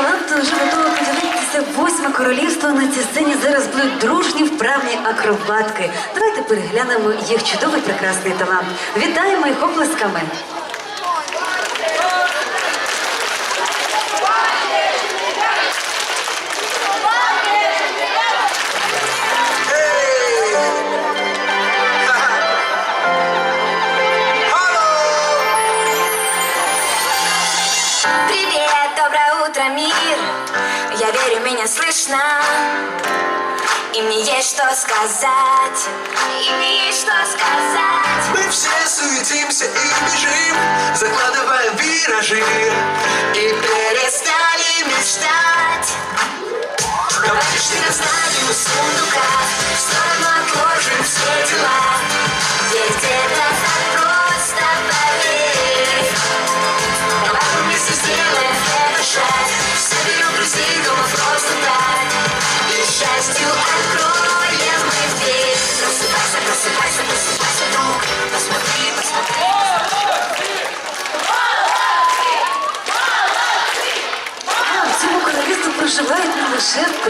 таланту вже готова подивитися восьме королівство. На цій сцені зараз будуть дружні вправні акробатки. Давайте переглянемо їх чудовий прекрасний талант. Вітаємо їх оплесками. меня слышно. И мне есть что сказать. И мне есть что сказать. Мы все суетимся и бежим закладывая виражи. И перестали мечтать.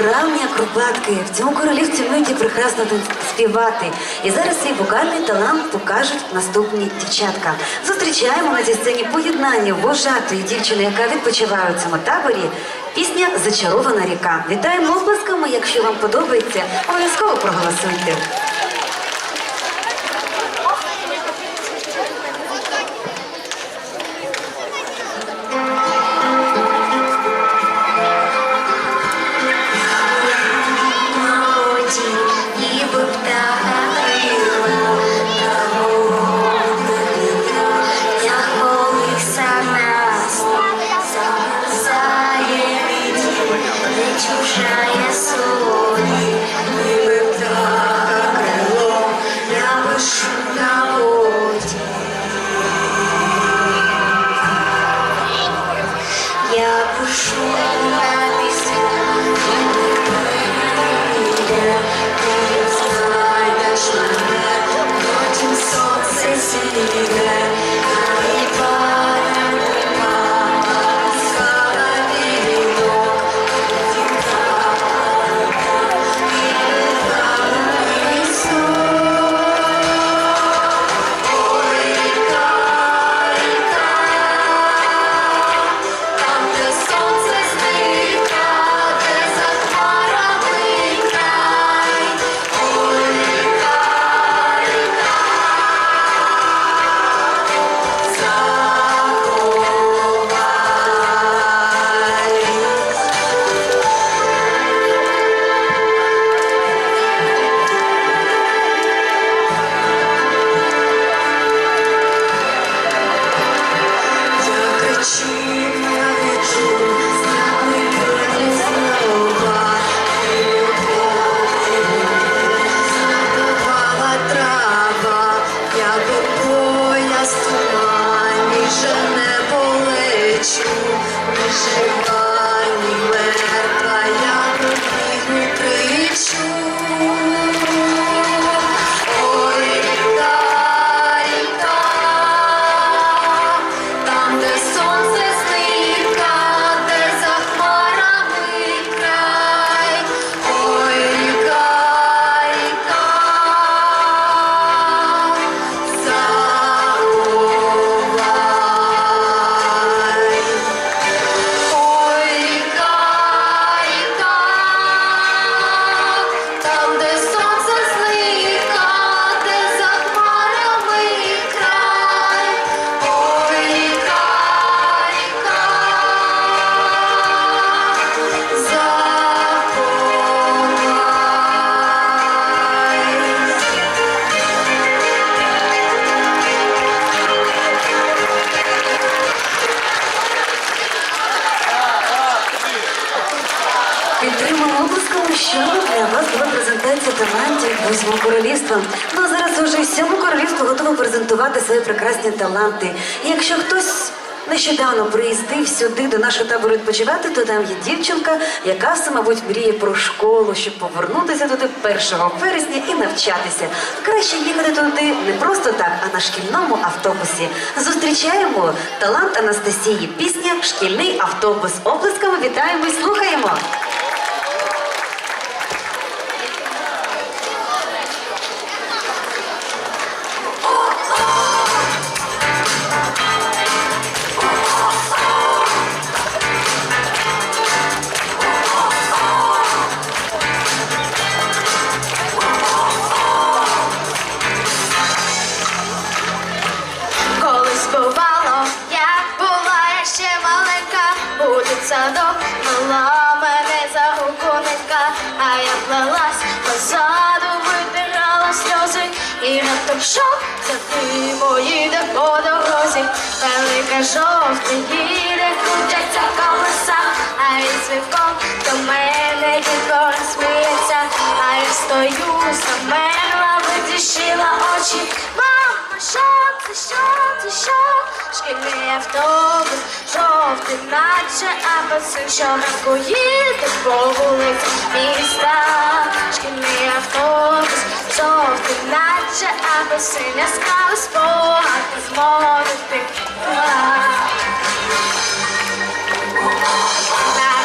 вправні акробатки. В цьому королівці вміють прекрасно тут співати. І зараз свій вокальний талант покажуть наступні дівчатка. Зустрічаємо на цій сцені поєднання вожатої дівчини, яка відпочиває у цьому таборі. Пісня Зачарована ріка. Вітаємо оплесками, якщо вам подобається, обов'язково проголосуйте. презентувати свої прекрасні таланти. І якщо хтось нещодавно приїздив сюди до нашого табору відпочивати, то там є дівчинка, яка мабуть, мріє про школу, щоб повернутися туди 1 вересня і навчатися. Краще їхати туди не просто так, а на шкільному автобусі. Зустрічаємо талант Анастасії. Пісня Шкільний автобус. Оплесками вітаємо і слухаємо. І це ти за по дорозі, велика жовта їде, крутяться колеса, а він свіком до мене дітвора сміється, а я стою, замерла, витріщила очі, мама, що це, що це, що? Шкільний автобус, жовтий, наче апельсин, щоранку їде по вулиці міста. Шкільний автобус, жовтий, наче апельсин, яскравий спогад з мого дитинства.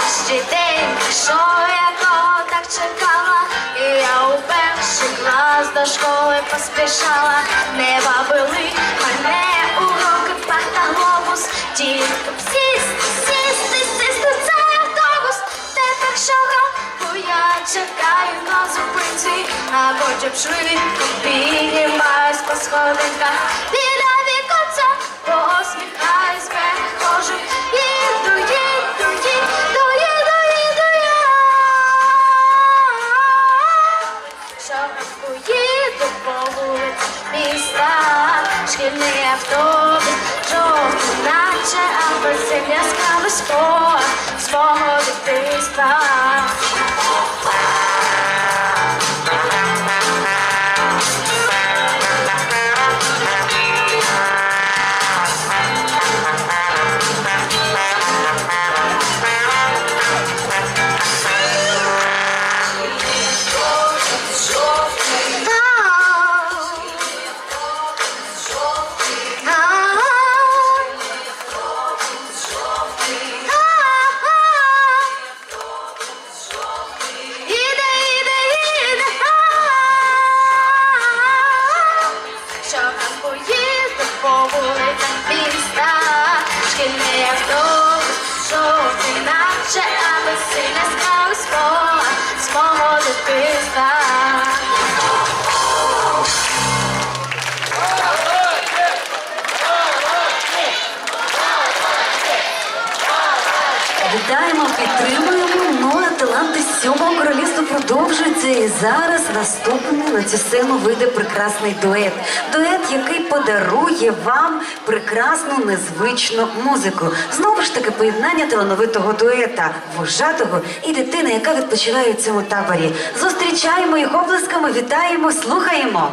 Нарешті день пішов, якого так чекала, і я у перший клас до школи поспішала, не бабили мене уроки, парта глобус, тільки б сісти, сісти, сісти цей автобус, тепер шагу я чекаю на зупинці, а потім швидко піднімаюсь по сходинках, біля віконця посміхаюсь, перехожу, шкільний автобус, жовтий, наче апельсин, яскравий спор свого дитинства. Цю сцену вийде прекрасний дует. Дует, який подарує вам прекрасну незвичну музику. Знову ж таки, поєднання талановитого дуета, вожатого і дитини, яка відпочиває у цьому таборі. Зустрічаємо їх облисками, вітаємо, слухаємо.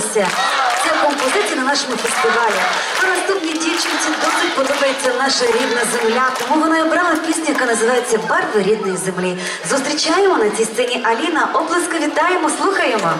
Сподобалися ця композиція на нашому фестивалі. А наступній дівчинці досить подобається наша рідна земля, тому вона обрала пісню, яка називається Барви рідної землі. Зустрічаємо на цій сцені Аліна. Оплески вітаємо, слухаємо.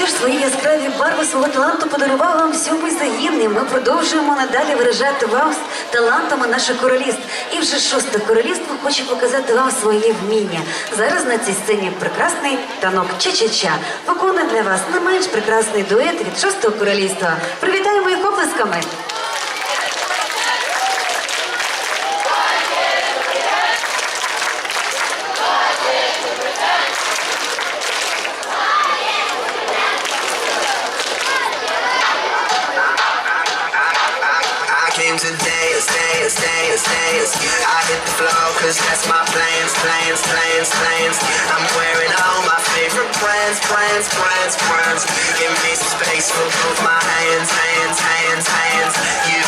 Що ж, свої яскраві барви свого таланту подарував вам всьому загін, ми продовжуємо надалі виражати вас талантами наших королівств. І вже шосте королівство хоче показати вам свої вміння. Зараз на цій сцені прекрасний танок Ча-Ча-Ча виконує для вас не менш прекрасний дует від шостого королівства. Привітаємо їх оплесками. Plans, plans. I'm wearing all my favorite brands, brands, brands, brands. Give me some space for both my hands, hands, hands, hands. You,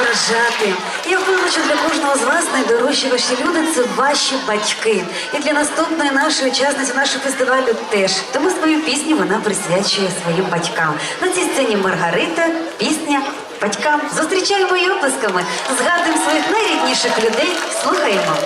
вражати. Я впевнена, що для кожного з вас найдорожчі ваші люди це ваші батьки. І для наступної нашої учасниці нашого фестивалю теж. Тому свою пісню вона присвячує своїм батькам. На цій сцені Маргарита, пісня батькам. Зустрічаємо її описками. згадуємо своїх найрідніших людей, слухаємо.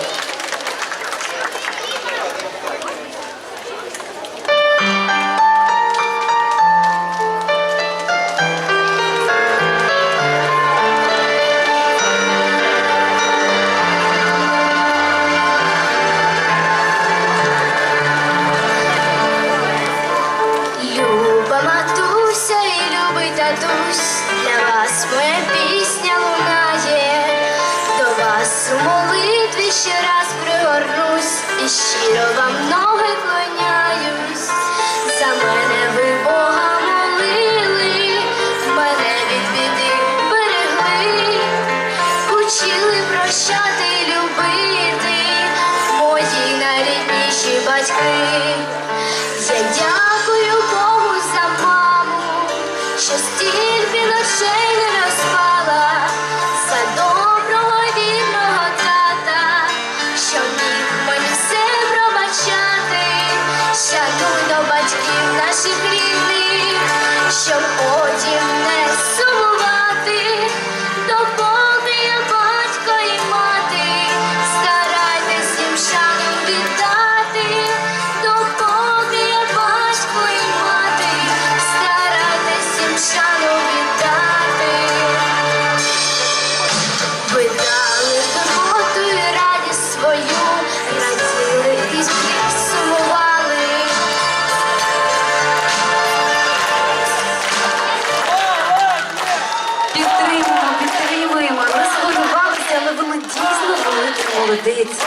Діана дійсно великий молодець.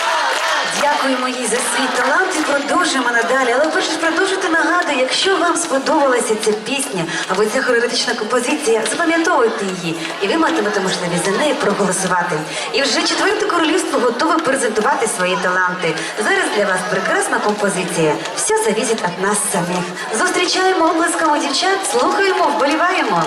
Дякуємо їй за свій талант і продовжуємо надалі. Але перш ніж продовжити, нагадую, якщо вам сподобалася ця пісня або ця хореографічна композиція, запам'ятовуйте її, і ви матимете можливість за неї проголосувати. І вже четверте королівство готове презентувати свої таланти. Зараз для вас прекрасна композиція. Все залежить від нас самих. Зустрічаємо облисками дівчат, слухаємо, вболіваємо.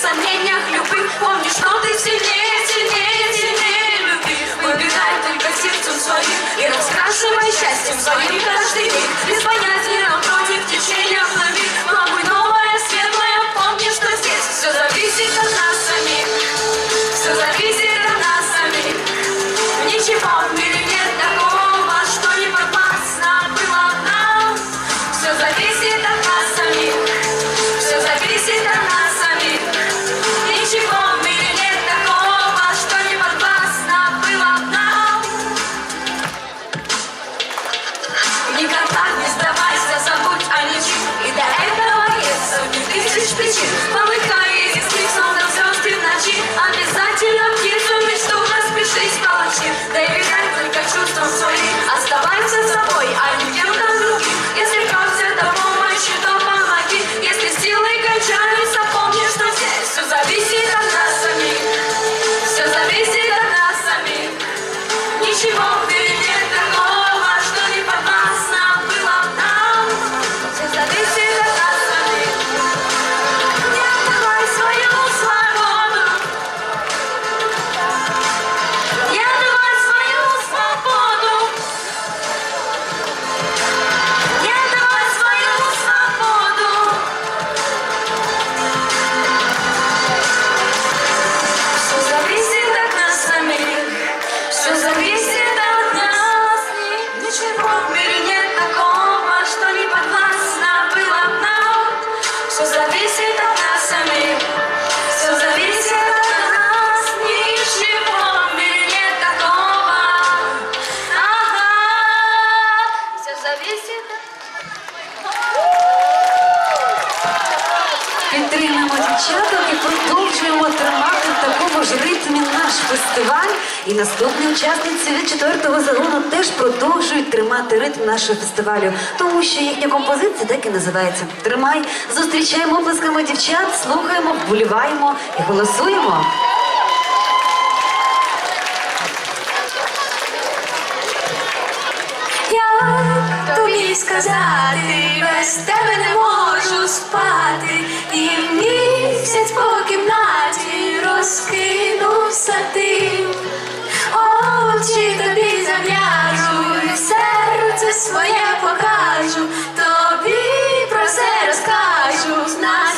сомнениях любых Помнишь, что ты сильнее, сильнее, сильнее любви Выбирай только сердцем своим И раскрашивай счастьем своим каждый день. Без понятия фестивалю, тому що їхня композиція так і називається Тримай, зустрічаємо оплесками дівчат, слухаємо, вболіваємо і голосуємо. Я тобі сказати, без тебе не можу спати, і місяць по кімнаті розкинувся ти. Очі тобі зав'яжу, серце своє покажу, тобі про все розкажу.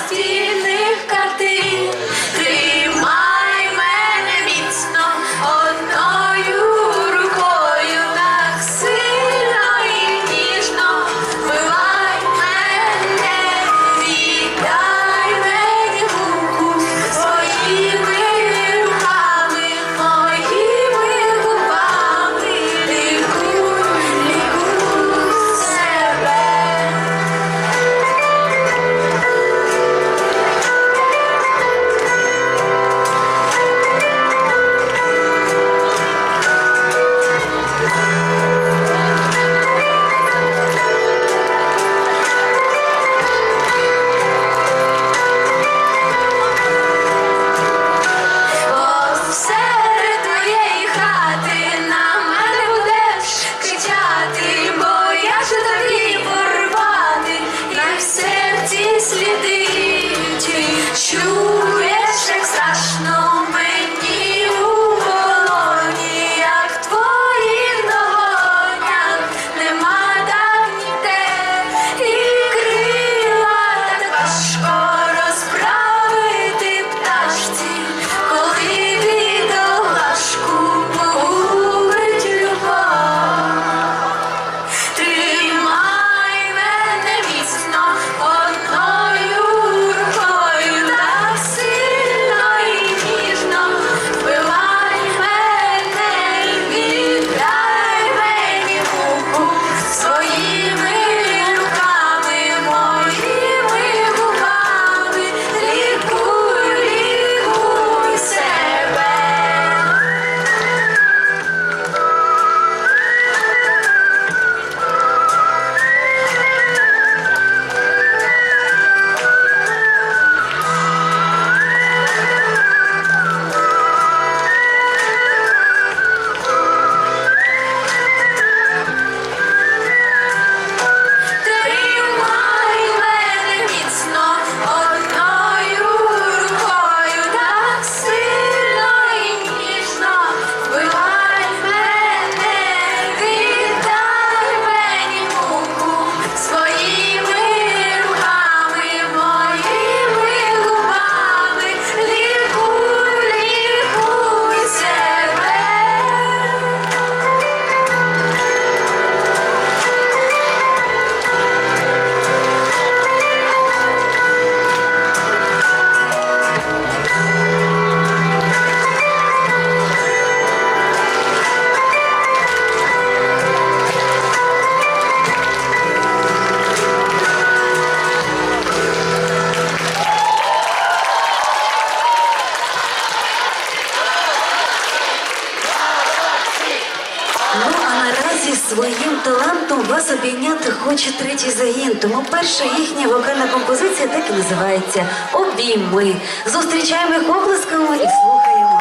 дітей. Зустрічаємо їх оплесками і слухаємо.